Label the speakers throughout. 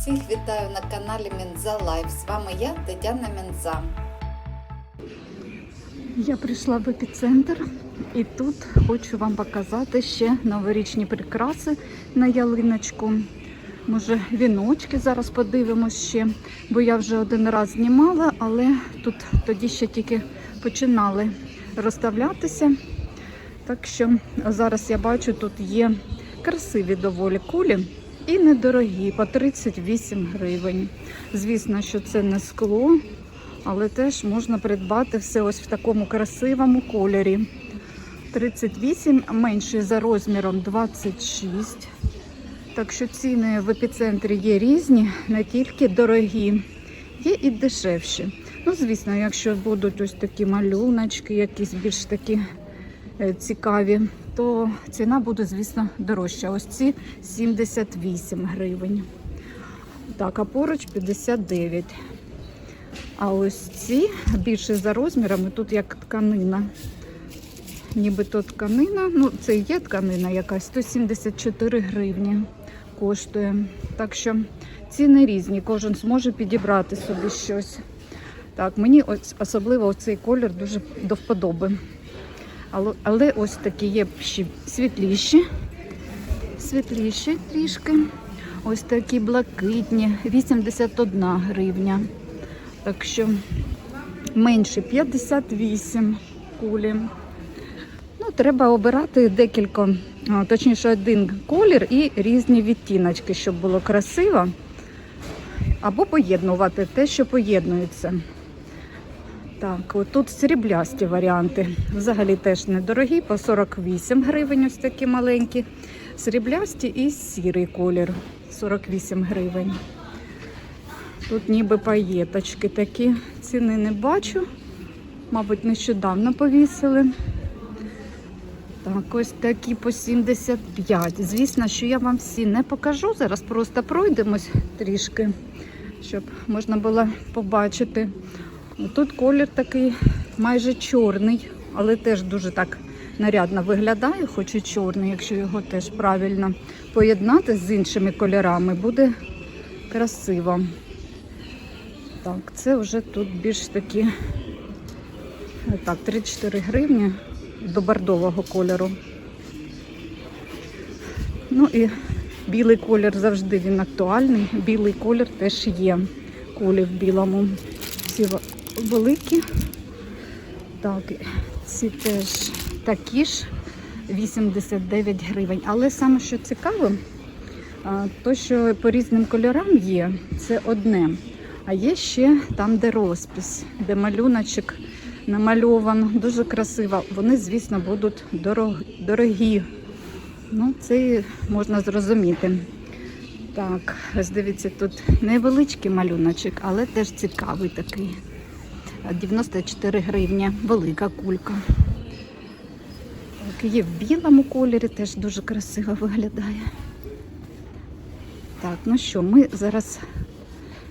Speaker 1: Всіх вітаю на каналі Мінза Лайф. З вами я, Тетяна Мінза.
Speaker 2: Я прийшла в епіцентр і тут хочу вам показати ще новорічні прикраси на ялиночку. Може, віночки зараз подивимось ще, бо я вже один раз знімала, але тут тоді ще тільки починали розставлятися. Так що зараз я бачу, тут є красиві доволі кулі і недорогі по 38 гривень. Звісно, що це не скло, але теж можна придбати все ось в такому красивому кольорі. 38, менший за розміром 26. Так що ціни в епіцентрі є різні, не тільки дорогі, є і дешевші. Ну, звісно, якщо будуть ось такі малюночки, якісь більш такі е, цікаві, то ціна буде, звісно, дорожча. Ось ці 78 гривень. Так, а поруч 59. А ось ці більше за розмірами, тут як тканина. Нібито тканина, ну це є тканина якась, 174 гривні коштує. Так що ціни різні, кожен зможе підібрати собі щось. Так, мені ось особливо цей колір дуже до вподоби. Але, але ось такі є ще світліші, світліші трішки. Ось такі блакитні, 81 гривня. Так що менше 58 кулі. Ну, треба обирати декілька, точніше, один колір і різні відтіночки, щоб було красиво. Або поєднувати те, що поєднується. Так, от тут сріблясті варіанти. Взагалі теж недорогі, по 48 гривень, ось такі маленькі. Сріблясті і сірий колір 48 гривень. Тут ніби паєточки такі. Ціни не бачу. Мабуть, нещодавно повісили. Так, ось такі по 75. Звісно, що я вам всі не покажу. Зараз просто пройдемось трішки, щоб можна було побачити. Тут колір такий майже чорний, але теж дуже так нарядно виглядає, хоч і чорний, якщо його теж правильно поєднати з іншими кольорами, буде красиво. Так, це вже тут більш такі, так, 34 гривні до бордового кольору. Ну і білий колір завжди він актуальний. Білий колір теж є. Кулі в білому. Ці в- великі. Так, ці теж такі ж 89 гривень. Але саме що цікаво, а, то що по різним кольорам є, це одне. А є ще там, де розпис, де малюночок намальовано, дуже красиво. Вони, звісно, будуть дорог- дорогі. Ну, це можна зрозуміти. Так, ось дивіться, тут невеличкий малюночок, але теж цікавий такий. 94 гривні, велика кулька. Є в білому кольорі, теж дуже красиво виглядає. Так, ну що, ми зараз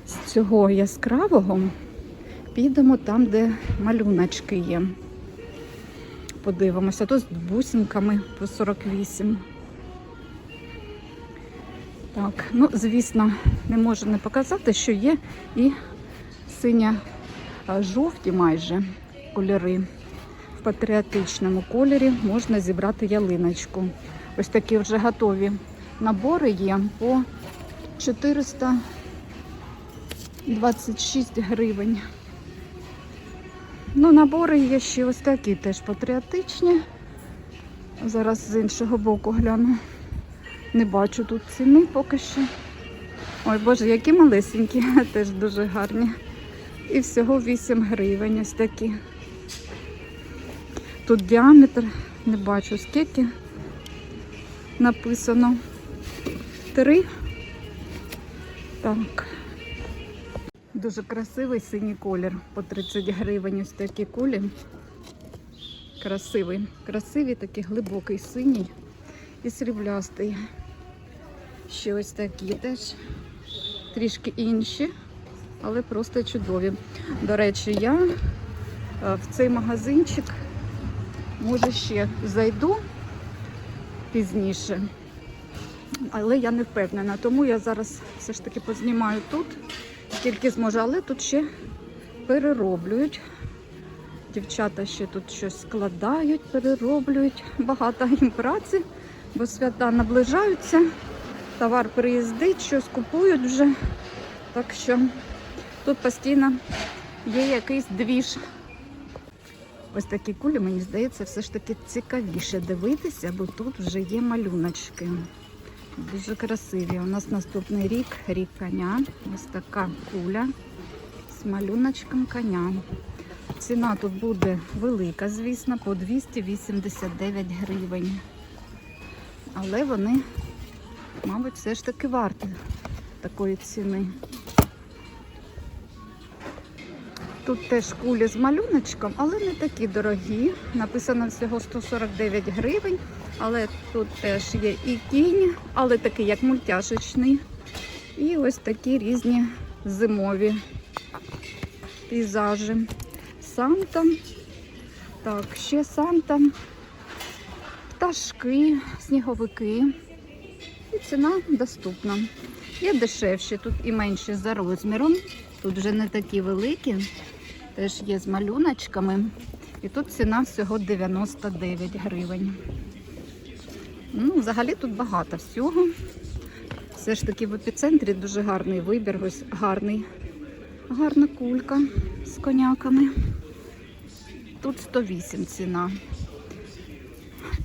Speaker 2: з цього яскравого підемо там, де малюночки є. Подивимося. Тут з бусинками по 48. Так, ну, звісно, не можу не показати, що є і синя жовті майже кольори. В патріотичному кольорі можна зібрати ялиночку. Ось такі вже готові набори є по 426 гривень. Ну, набори є ще ось такі теж патріотичні. Зараз з іншого боку гляну. Не бачу тут ціни поки що. Ой, Боже, які малесенькі, теж дуже гарні. І всього 8 гривень ось такі. Тут діаметр, не бачу скільки написано. Три. Так. Дуже красивий синій колір. По 30 гривень ось такі кулі. Красивий. Красивий, такий глибокий синій і сріблястий. Ще ось такі теж. Трішки інші, але просто чудові. До речі, я е, в цей магазинчик, може, ще зайду пізніше. але я не впевнена. Тому я зараз все ж таки познімаю тут, скільки зможу, але тут ще перероблюють. Дівчата ще тут щось складають, перероблюють. Багато їм праці, бо свята наближаються. Товар приїздить, щось купують вже. Так що тут постійно є якийсь двіж. Ось такі кулі, мені здається, все ж таки цікавіше дивитися, бо тут вже є малюночки. Дуже красиві. У нас наступний рік, рік коня. Ось така куля з малюночком коня. Ціна тут буде велика, звісно, по 289 гривень. Але вони, мабуть, все ж таки варті такої ціни. Тут теж кулі з малюночком, але не такі дорогі. Написано всього 149 гривень. Але тут теж є і кінь, але такий як мультяшечний. І ось такі різні зимові пейзажі. Санта. Так, ще Санта. Пташки, сніговики. І ціна доступна. Є дешевші, тут і менші за розміром. Тут вже не такі великі. Теж є з малюночками. І тут ціна всього 99 гривень. Ну, взагалі тут багато всього. Все ж таки в епіцентрі дуже гарний вибір, ось гарний, гарна кулька з коняками. Тут 108 ціна.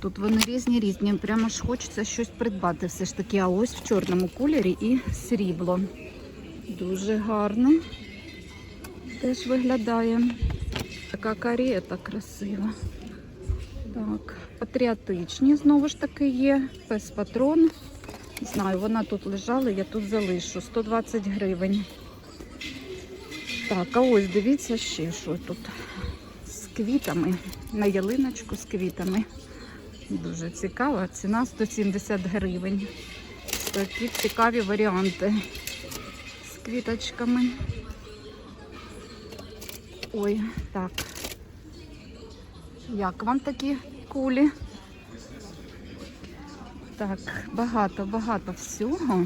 Speaker 2: Тут вони різні різні. Прямо ж хочеться щось придбати. Все ж таки, а ось в чорному кольорі і срібло. Дуже гарно. Теж виглядає. Така карета красива. Так, патріотичні знову ж таки є. Пес патрон. Не знаю, вона тут лежала, я тут залишу. 120 гривень. Так, а ось дивіться ще, що тут з квітами. На ялиночку з квітами. Дуже цікаво. Ціна 170 гривень. Такі цікаві варіанти з квіточками. Ой, так. Як вам такі кулі? Так, багато, багато всього.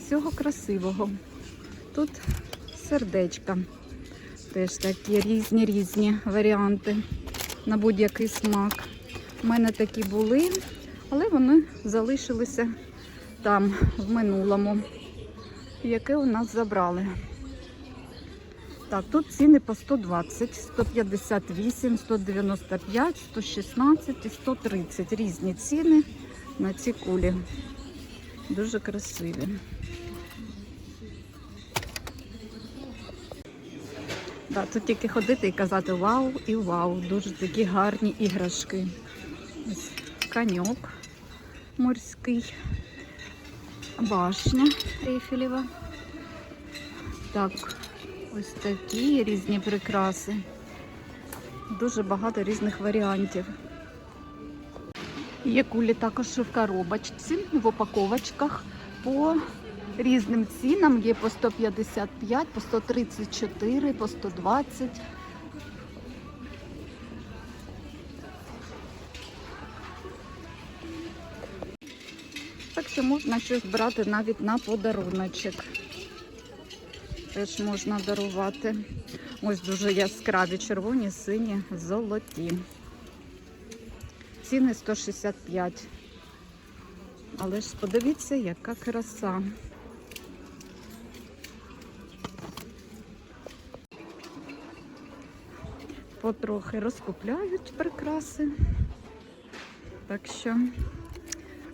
Speaker 2: Всього красивого. Тут сердечка. Теж такі різні різні варіанти на будь-який смак. У мене такі були, але вони залишилися там, в минулому, яке у нас забрали. Так, тут ціни по 120, 158, 195, 116 і 130. Різні ціни на ці кулі. Дуже красиві. Так, тут тільки ходити і казати вау і вау. Дуже такі гарні іграшки. Ось коньок морський, башня Ейфелева. Так, ось такі різні прикраси. Дуже багато різних варіантів. Є кулі також в коробочці, в упаковочках по різним цінам. Є по 155, по 134, по 120. Так що можна щось брати навіть на подаруночок. Теж можна дарувати. Ось дуже яскраві, червоні, сині, золоті. Ціни 165. Але ж подивіться, яка краса. Потрохи розкупляють прикраси. Так що,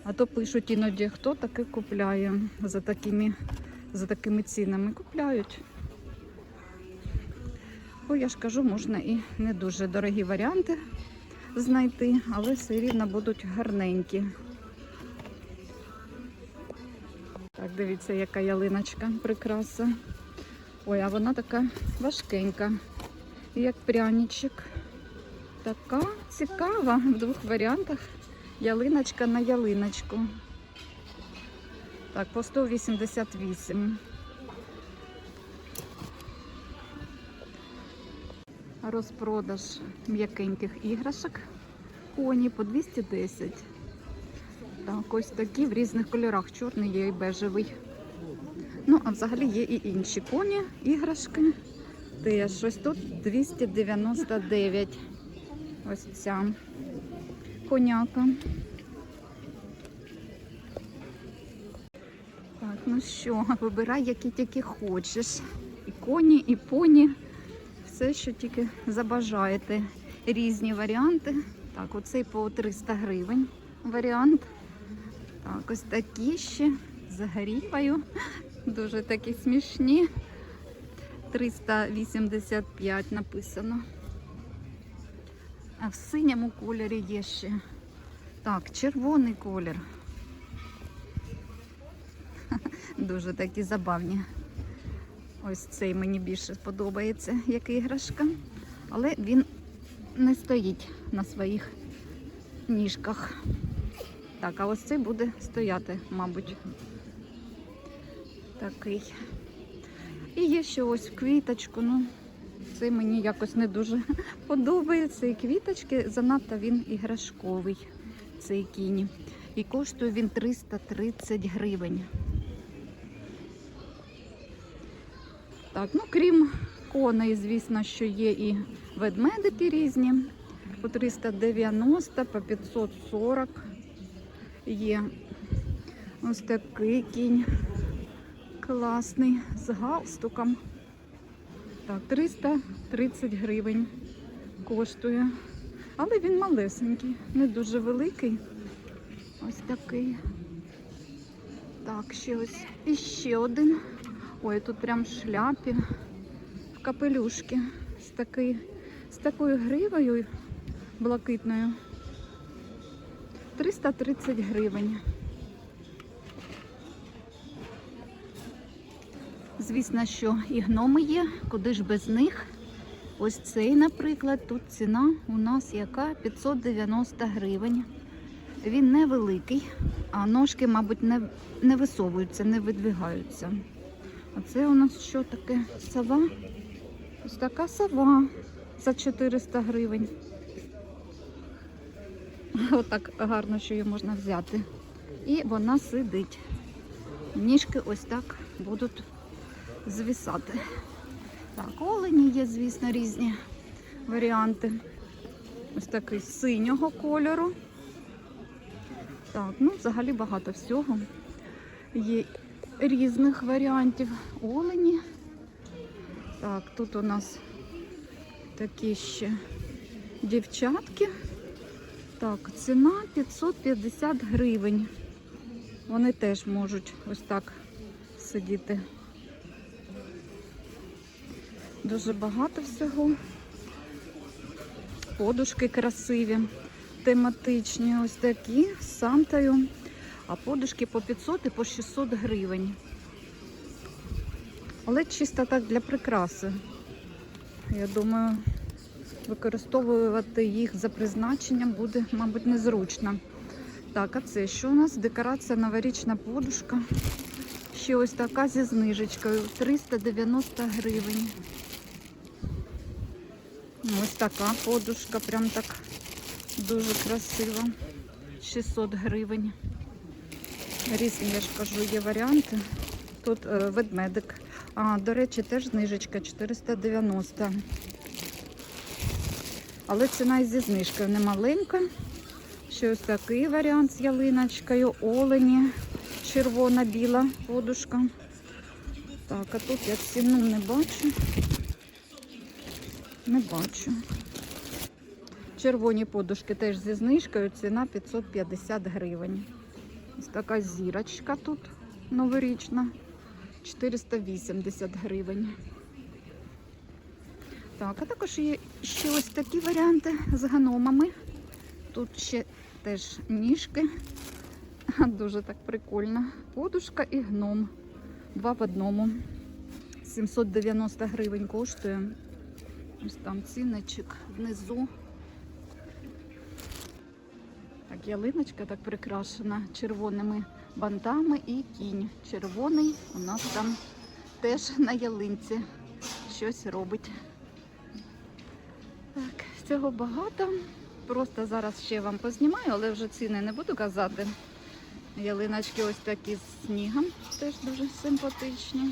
Speaker 2: а то пишуть іноді, хто таке купляє за такими, за такими цінами. Купляють. Бо я ж кажу, можна і не дуже дорогі варіанти знайти, але все рівно будуть гарненькі. Так, дивіться, яка ялиночка прикраса. Ой, а вона така важкенька, як пряничок. Така цікава в двох варіантах. Ялиночка на ялиночку. Так, по 188. Розпродаж м'якеньких іграшок. Коні по 210. Так, ось такі в різних кольорах. Чорний є і бежевий. Ну, а взагалі є і інші коні, іграшки. Теж ось тут 299. Ось ця коняка. Так, ну що, вибирай, які тільки хочеш. І коні, і поні. Все, що тільки забажаєте. Різні варіанти. Так, оцей по 300 гривень варіант. Так, ось такі ще з гріпою. Дуже такі смішні. 385 написано. А в синьому кольорі є ще. Так, червоний колір. Дуже такі забавні. Ось цей мені більше подобається, як іграшка. Але він не стоїть на своїх ніжках. Так, а ось цей буде стояти, мабуть. Такий. І є ще ось квіточку. Ну, це мені якось не дуже подобається. І квіточки, занадто він іграшковий, цей кінь. І коштує він 330 гривень. Так, ну крім коней, звісно, що є і ведмедики різні. По 390, по 540 є ось такий кінь класний з галстуком. Так, 330 гривень коштує. Але він малесенький, не дуже великий. Ось такий. Так, ще ось і ще один. Ой, тут прям шляпі, в капелюшки з, такий, з такою гривою блакитною. 330 гривень. Звісно, що і гноми є, куди ж без них. Ось цей, наприклад, тут ціна у нас яка 590 гривень. Він невеликий, а ножки, мабуть, не, не висовуються, не видвигаються. А це у нас що таке? Сова? Ось така сова за 400 гривень. Отак гарно, що її можна взяти. І вона сидить. Ніжки ось так будуть звісати. Так, олені є, звісно, різні варіанти. Ось такий синього кольору. Так, ну взагалі багато всього. Є різних варіантів олені. Так, тут у нас такі ще дівчатки. Так, ціна 550 гривень. Вони теж можуть ось так сидіти. Дуже багато всього. Подушки красиві, тематичні, ось такі з Сантою. А подушки по 500 і по 600 гривень. Але чисто так для прикраси. Я думаю, використовувати їх за призначенням буде, мабуть, незручно. Так, а це що у нас? Декорація новорічна подушка. Ще ось така зі знижечкою. 390 гривень. Ось така подушка, прям так дуже красива. 600 гривень. Різні, я ж кажу, є варіанти. Тут е, ведмедик. А, до речі, теж знижечка 490. Але ціна і зі знижкою не маленька. Ще ось такий варіант з ялиночкою, олені, червона, біла подушка. Так, а тут я ціну не бачу. Не бачу. Червоні подушки теж зі знижкою, ціна 550 гривень. Ось така зірочка тут новорічна. 480 гривень. Так, а також є ще ось такі варіанти з гномами. Тут ще теж ніжки. Дуже так прикольно. Подушка і гном. Два в одному. 790 гривень коштує. Ось там цінничок внизу. Так, ялиночка так прикрашена червоними бантами і кінь. Червоний у нас там теж на ялинці щось робить. Так, цього багато. Просто зараз ще вам познімаю, але вже ціни не буду казати. Ялиночки ось такі з снігом, теж дуже симпатичні.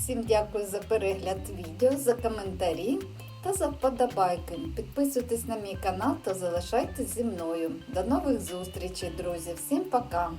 Speaker 1: Всім дякую за перегляд відео, за коментарі та за вподобайки. Підписуйтесь на мій канал та залишайтесь зі мною. До нових зустрічей, друзі! Всім пока!